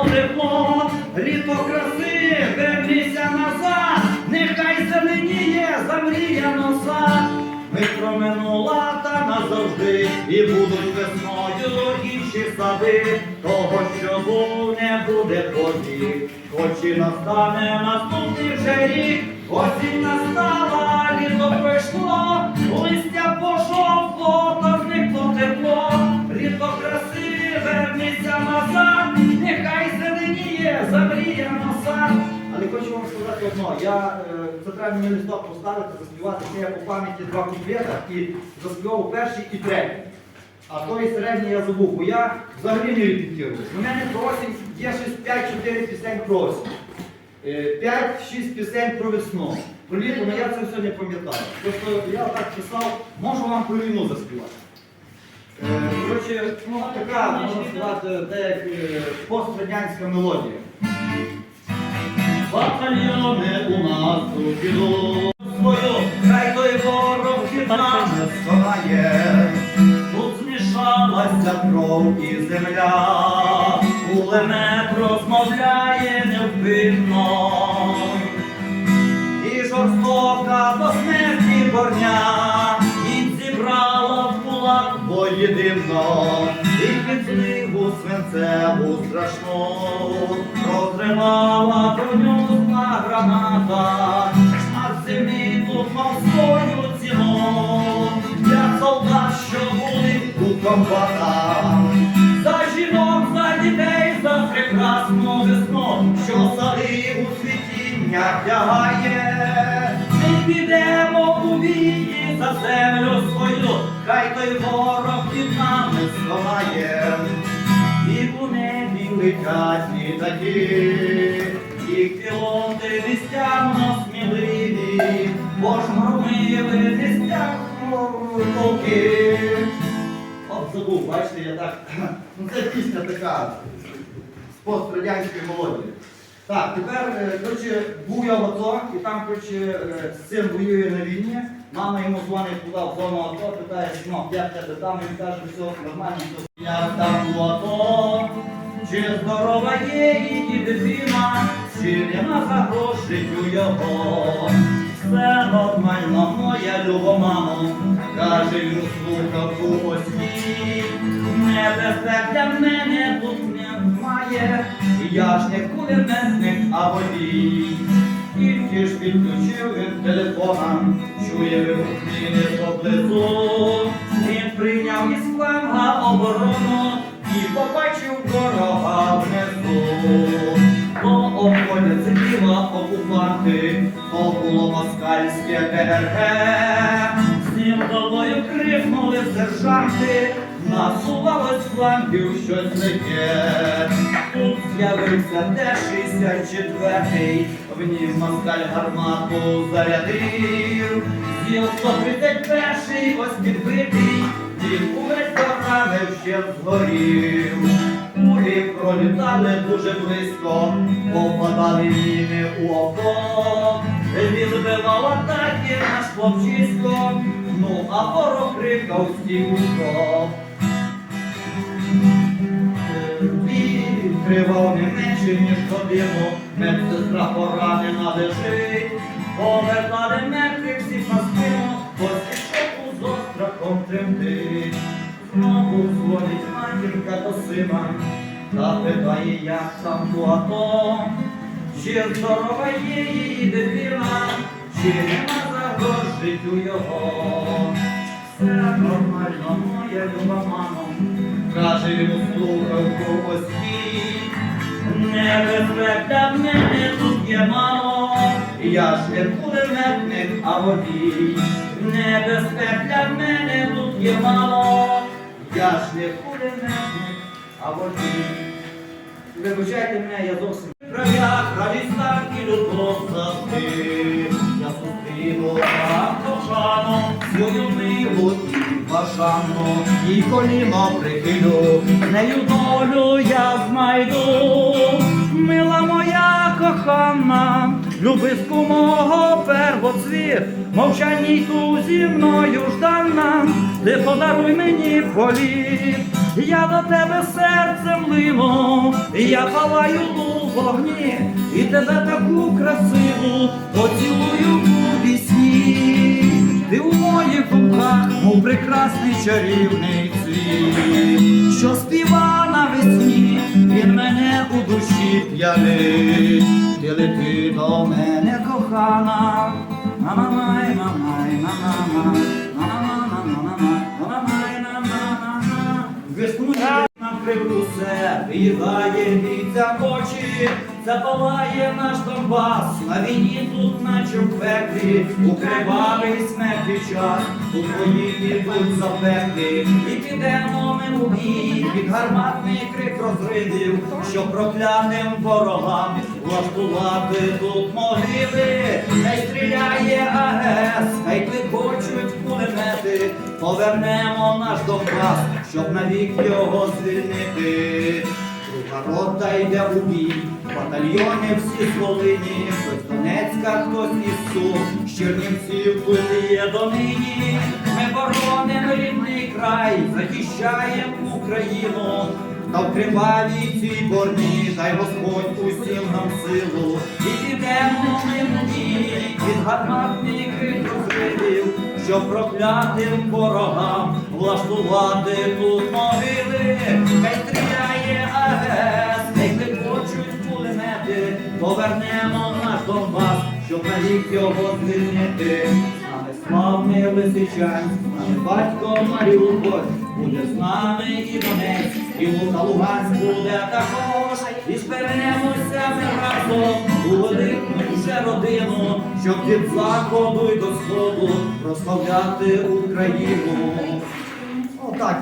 зникло тепло, літо краси, вернися назад, нехай зеленіє, замріяно сад. Ми проминула та назавжди, і будуть весною інші сади, того, що був, не буде повік. Хоч і настане наступний вже рік, осінь настала, літо пройшло, листя пожовкло, Але хочу вам сказати одно, я це треба мені листок поставити, заспівати, це я по пам'яті два куплета і заспівав перший і третій. А той середній я забув, бо я взагалі не репетирую. У мене про осінь є щось 5-4 пісень про осінь. Е, 5-6 пісень про весну. Про літо, але я це не пам'ятаю. Тобто я так писав, можу вам про війну заспівати. Е, Коротше, ну, така, можна сказати, як е, пострадянська мелодія. Батальйони у нас тут ідуть свою, хай той ворог від нами сховає. Тут змішалася кров і земля, кулемет розмовляє невпинно. І жорстока до смерті борня, і зібрала в кулак воєдино, і під знигу свинцеву страшну, розривала граната, а землі тут мав свою ціну, для солдат, що були у комбатах. За жінок, за дітей, за прекрасну весну, що сади у світіння тягає. Ми підемо у війні за землю свою, хай той ворог від нами сховає. І у небі летять літаки, їх пілоти нестямно сміливі, бо ж громили нестямно полки. От забув, бачите, я так. Ну це пісня така з пострадянської мелодії. Так, тепер, е, коротше, був я в АТО, і там, коротше, е, син воює на війні. Мама йому дзвонить туди в зону АТО, питає, синок, як тебе там, він каже, все нормально, все. Я там у АТО, чи здорова є і дитина, загрожить у його. Все нормально, моя люба мамо, каже він у слухавку осні. Небезпек для мене тут немає, я ж не кулеметник, а водій. Тільки ж підключив він телефона, чує вибухніни поблизу. Він прийняв із фланга оборону і побачив ворога. То обходять діла окупанти, то було москальське ДРГ. З ним крикнули сержанти, насувалось флангів щось таке. Тут з'явився Т-64, в нім москаль гармату зарядив. Зіл 131 ось підбитий, він увесь поранив, ще згорів. Кулі пролітали дуже близько, попадали міни у око. Відбивав атаки наш хлопчисько, ну а ворог крикав стівко. Відкривав не менше, ніж годину, медсестра поранена лежить, повертали мертвих всіх на спину, поспішок з острахом тремтить. Знову дзвонить матінка до сина, та питає, як там у АТО, чи здорова є її дитина, чи нема загрожить у його. Все нормально, моя люба мамо, каже він у слухавку освіт. Небезпек для мене тут є мало, я ж не кулеметник, а водій. Небезпек для мене тут є мало, я ж не кулеметник, а водій. Вибачайте мене, я зовсім Кров'я, крові старки любло завжди. Я зустріну так кохану, свою милу і бажану, і коліно прихилю, нею долю я знайду. Мила моя кохана, любиську мого первоцвіт, мовчаній ту зі мною ждана, ти подаруй мені політ. Я до тебе серцем лину, І я палаю у вогні, і тебе таку красиву поцілую у вісні. Ти у моїх думках, мов прекрасний чарівний цвіт, що співа навесні, він мене у душі п'янить. Ти лети до мене, кохана, мамамай, мамай, мамама, мамама, мамамай, накрив усе, виїдає віця очі, запалає наш Донбас, на війні тут наче в пеклі, у кривавий смерті час, тут твої підуть запеклі, і підемо ми у бій, під гарматний крик розридів, що прокляним ворогам. Влаштувати тут могили, хай стріляє АГС, хай кликочуть повернемо наш Донбас, щоб навік його звільнити. Друга рота йде у бій, батальйони всі з Волині, хтось Донецька, хтось із Сум, з Чернівців тут є донині. Ми боронимо рідний край, захищаємо Україну. Та в кривавій цій борні, дай Господь усім нам силу, і підемо ми в бій, від щоб проклятим ворогам влаштувати тут могили, хай стріляє АГС, хай кликочуть кулемети, повернемо наш Донбас, щоб навік його звільнити. Нами славний Лисичань, нами батько Маріуполь, буде з нами і Донець, і Лука Луганськ буде також, і зберемося ми разом у велику вже родину, щоб від заходу й до сходу прославляти Україну. Отак.